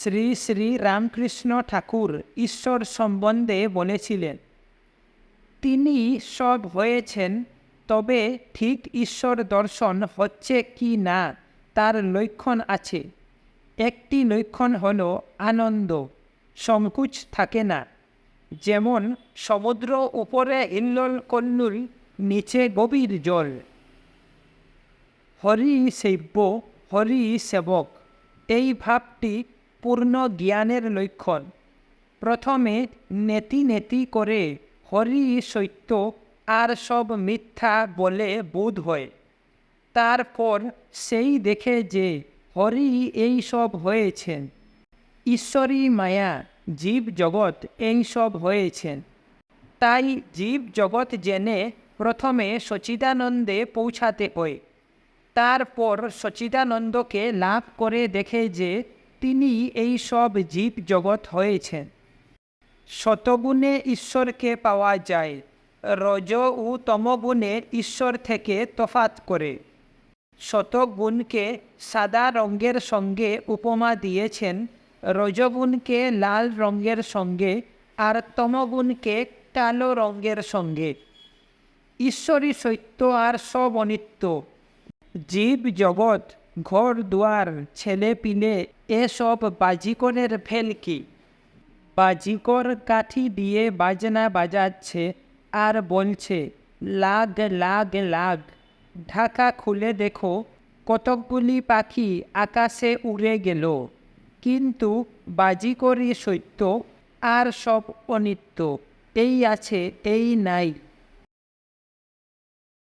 শ্রী শ্রী রামকৃষ্ণ ঠাকুর ঈশ্বর সম্বন্ধে বলেছিলেন, তিনি সব হয়েছেন, তবে ঠিক ঈশ্বর দর্শন হচ্ছে কি না, তার লক্ষণ আছে। একটি লক্ষণ হল আনন্দ, সংকুচ থাকে না। যেমন সমুদ্র উপরে হিল্লোল কল্লুল নিচে গভীর জল। হরি সেব্য, হরি সেবক, এই ভাবটি পূর্ণ জ্ঞানের লক্ষণ। প্রথমে নেতি নেতি করে হরি সত্য আর সব মিথ্যা বলে বোধ হয়। তারপর সেই দেখে যে হরি এই সব হয়েছেন। ঈশ্বরী মায়া, জীব জগৎ এই সব হয়েছেন। তাই জীব জগৎ জেনে প্রথমে সচিদানন্দে পৌঁছাতে হয়। তারপর সচিদানন্দকে লাভ করে দেখে যে তিনি এই সব জীব জগৎ হয়েছেন। শতগুণে ঈশ্বরকে পাওয়া যায় রজ ও তমগুণে ঈশ্বর থেকে তফাত করে। শতগুণকে সাদা রঙের সঙ্গে উপমা দিয়েছেন, রজগুণকে লাল রঙের সঙ্গে আর তমগুণকে কালো রঙের সঙ্গে। ঈশ্বরী সত্য আর সব অনিত্য। জীব জগৎ, ঘর দুয়ার, ছেলে পিলে এসব বাজিকরের ফেলকি বাজিকর কাঠি দিয়ে বাজনা বাজাচ্ছে আর বলছে লাগ লাগ লাগ ঢাকা খুলে দেখো কতকগুলি পাখি আকাশে উড়ে গেল কিন্তু বাজিকরই সত্য আর সব অনিত্য এই আছে এই নাই